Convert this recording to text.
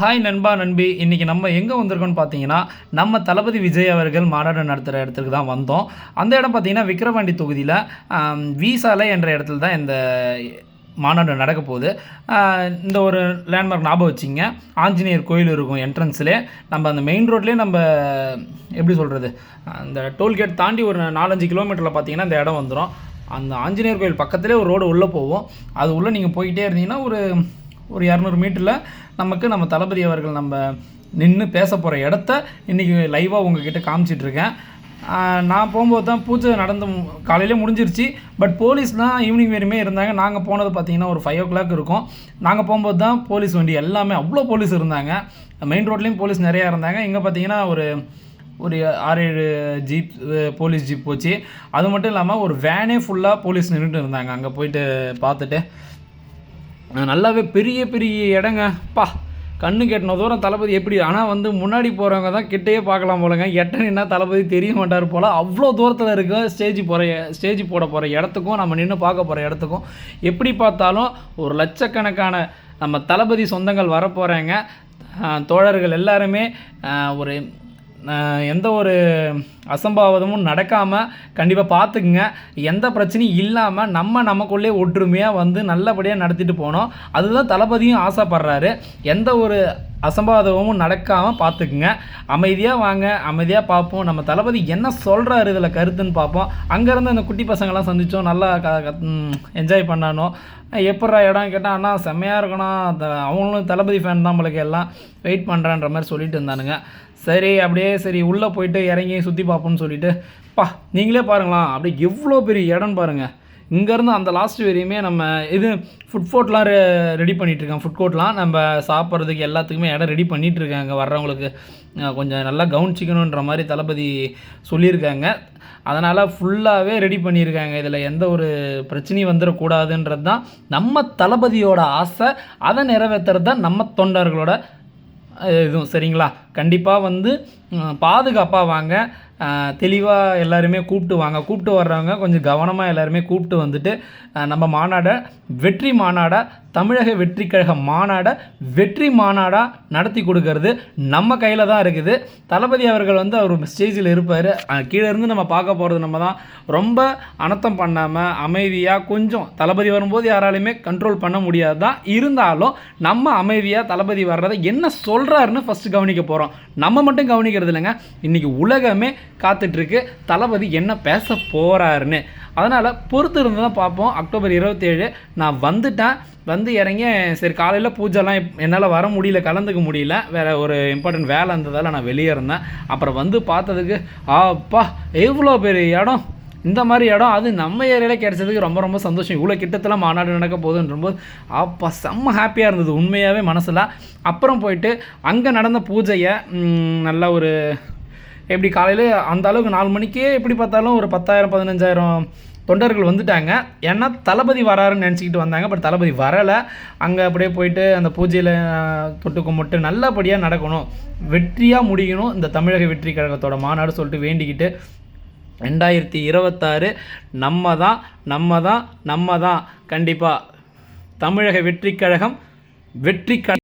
Hi நண்பா நண்பி. இன்றைக்கி நம்ம எங்கே வந்திருக்கோம்னு பார்த்தீங்கன்னா நம்ம தளபதி விஜய் அவர்கள் மாநாடு நடத்துகிற இடத்துக்கு தான் வந்தோம். அந்த இடம் பார்த்தீங்கன்னா விக்ரவாண்டி தொகுதியில் விசாலை வீசாலை என்ற இடத்துல தான் இந்த மாநாடு நடக்க போகுது. இந்த ஒரு லேண்ட்மார்க் ஞாபகம் வச்சிங்க. ஆஞ்சநேயர் கோயில் இருக்கும் என்ட்ரன்ஸ்லேயே நம்ம அந்த மெயின் ரோட்லேயே நம்ம எப்படி சொல்கிறது அந்த டோல்கேட் தாண்டி ஒரு நாலஞ்சு கிலோமீட்டரில் பார்த்தீங்கன்னா இந்த இடம் வந்துடும் அந்த ஆஞ்சநேயர் கோயில் பக்கத்துலேயே ஒரு ரோடு உள்ளே போவோம் அது உள்ளே நீங்கள் போய்கிட்டே இருந்தீங்கன்னா ஒரு ஒரு இரநூறு மீட்டரில் நமக்கு நம்ம தளபதி அவர்கள் நம்ம நின்று பேச போகிற இடத்த இன்றைக்கி லைவாக உங்ககிட்ட காமிச்சிட்ருக்கேன் நான் போகும்போது தான் பூஜை நடந்து காலையிலே முடிஞ்சிருச்சு. பட் போலீஸ் தான் ஈவினிங் வரையுமே இருந்தாங்க. நாங்கள் போனது பார்த்தீங்கன்னா ஒரு ஃபைவ் ஓ கிளாக் இருக்கும். நாங்கள் போகும்போது தான் போலீஸ் வண்டி எல்லாமே அவ்வளோ போலீஸ் இருந்தாங்க. மெயின் ரோட்லேயும் போலீஸ் நிறையா இருந்தாங்க. இங்கே பார்த்தீங்கன்னா ஒரு ஒரு ஆறு ஏழு ஜீப் போலீஸ் ஜீப் போச்சு. அது மட்டும் இல்லாமல் ஒரு வேனே ஃபுல்லாக போலீஸ் நின்றுட்டு இருந்தாங்க. அங்கே போயிட்டு பார்த்துட்டு நல்லாவே பெரிய பெரிய இடங்க. பா கண்ணு கெட்டின தூரம் தளபதி எப்படி ஆனால் வந்து முன்னாடி போகிறவங்க தான் கிட்டேயே பார்க்கலாம் போலங்க. எட்ட தளபதி தெரிய மாட்டார் போல். அவ்வளோ தூரத்தில் இருக்க ஸ்டேஜ் போகிற ஸ்டேஜ் போட போகிற இடத்துக்கும் நம்ம நின்று பார்க்க போகிற இடத்துக்கும் எப்படி பார்த்தாலும் ஒரு லட்சக்கணக்கான நம்ம தளபதி சொந்தங்கள் வர போகிறாங்க தோழர்கள் எல்லாருமே ஒரு எந்த ஒரு அசம்பாவிதமும் நடக்காமல் கண்டிப்பாக பார்த்துக்குங்க எந்த பிரச்சனையும் இல்லாமல் நம்ம நமக்குள்ளே ஒற்றுமையாக வந்து நல்லபடியாக நடத்திட்டு போனோம். அதுதான் தளபதியும் ஆசைப்படுறாரு. எந்த ஒரு அசம்பாவிதமும் நடக்காமல் பார்த்துக்குங்க அமைதியாக வாங்க அமைதியாக பார்ப்போம் நம்ம தளபதி என்ன சொல்கிறாரு இதில் கருத்துன்னு பார்ப்போம் அங்கேருந்து அந்த குட்டி பசங்களாம் சந்தித்தோம் நல்லா க என்ஜாய் பண்ணானோ? எப்பட்றா இடம் கேட்டால் அண்ணா செம்மையாக இருக்கணும். அவங்களும் தளபதி ஃபேன் தான் நம்மளுக்கு எல்லாம். வெயிட் பண்ணுறான்ற மாதிரி சொல்லிட்டு இருந்தானுங்க. சரி அப்படியே சரி உள்ளே போயிட்டு இறங்கி சுற்றி பார்ப்போம்னு சொல்லிட்டு பா நீங்களே பாருங்களா அப்படியே எவ்வளோ பெரிய இடம் பாருங்கள் இங்கேருந்து அந்த லாஸ்ட் வரையுமே நம்ம இது ஃபுட் கோர்ட்லாம் ரெ ரெடி பண்ணிகிட்ருக்கேன் ஃபுட் கோர்ட்லாம் நம்ம சாப்பிட்றதுக்கு எல்லாத்துக்குமே இடம் ரெடி பண்ணிகிட்டு இருக்காங்க வர்றவங்களுக்கு கொஞ்சம் நல்லா கவனிச்சிக்கணுன்ற மாதிரி தளபதி சொல்லியிருக்காங்க. அதனால் ஃபுல்லாகவே ரெடி பண்ணியிருக்காங்க. இதில் எந்த ஒரு பிரச்சனையும் வந்துடக்கூடாதுன்றது தான் நம்ம தளபதியோட ஆசை. அதை நிறைவேற்றுறது தான் நம்ம தொண்டர்களோட இதுவும். சரிங்களா? கண்டிப்பாக வந்து பாதுகாப்பாக வாங்க. தெளிவாக எல்லாருமே கூப்பிட்டு வாங்க. கூப்பிட்டு வர்றவங்க கொஞ்சம் கவனமாக எல்லாருமே கூப்பிட்டு வந்துட்டு நம்ம மாநாடை வெற்றி மாநாடை தமிழக வெற்றி கழக மாநாடை வெற்றி மாநாடாக நடத்தி கொடுக்கறது நம்ம கையில் தான் இருக்குது. தளபதி அவர்கள் வந்து அவர் ஸ்டேஜில் இருப்பார். கீழே இருந்து நம்ம பார்க்க போகிறது நம்ம தான். ரொம்ப அனர்த்தம் பண்ணாமல் அமைதியாக கொஞ்சம் தளபதி வரும்போது யாராலையுமே கண்ட்ரோல் பண்ண முடியாது தான். இருந்தாலும் நம்ம அமைதியாக தளபதி வர்றதை என்ன சொல்கிறாருன்னு ஃபஸ்ட்டு கவனிக்க போகிறோம் நம்ம மட்டும் கவனிக்கிறது இல்லைங்க. இன்றைக்கி உலகமே காத்துட்ருக்கு. தளபதி என்ன பேச போகிறாருன்னு அதனால் பொறுத்து இருந்து தான் பார்ப்போம். அக்டோபர் இருபத்தேழு நான் வந்துட்டேன். வந்து இறங்கி சரி காலையில் பூஜைலாம் என்னால் வர முடியல கலந்துக்க முடியல. வேறு ஒரு இம்பார்ட்டன்ட் வேலை இருந்ததால் நான் வெளியே இருந்தேன். அப்புறம் வந்து பார்த்ததுக்கு அப்பா எவ்வளோ பெரிய இடம். இந்த மாதிரி இடம் அது நம்ம ஏரியாவில் கிடைச்சதுக்கு ரொம்ப ரொம்ப சந்தோஷம். இவ்வளோ கிட்டத்தில் மாநாடு நடக்க போகுதுன்றபோது அப்போ செம்ம ஹாப்பியாக இருந்தது உண்மையாகவே மனசில். அப்புறம் போயிட்டு அங்கே நடந்த பூஜையை நல்ல ஒரு எப்படி காலையில் அந்த அளவுக்கு நாலு மணிக்கே எப்படி பார்த்தாலும் ஒரு பத்தாயிரம் பதினஞ்சாயிரம் தொண்டர்கள் வந்துட்டாங்க. ஏன்னா தளபதி வராருன்னு நினச்சிக்கிட்டு வந்தாங்க. பட் தளபதி வரலை. அங்கே அப்படியே போயிட்டு அந்த பூஜையில் தொட்டு கும்பிட்டு நல்லபடியாக நடக்கணும். வெற்றியாக முடியணும். இந்த தமிழக வெற்றி கழகத்தோட மாநாடு சொல்லிட்டு வேண்டிக்கிட்டு ரெண்டாயிரத்தி இருபத்தாறு நம்ம தான் நம்ம தான் நம்ம தான் கண்டிப்பாக தமிழக வெற்றி கழகம் வெற்றி க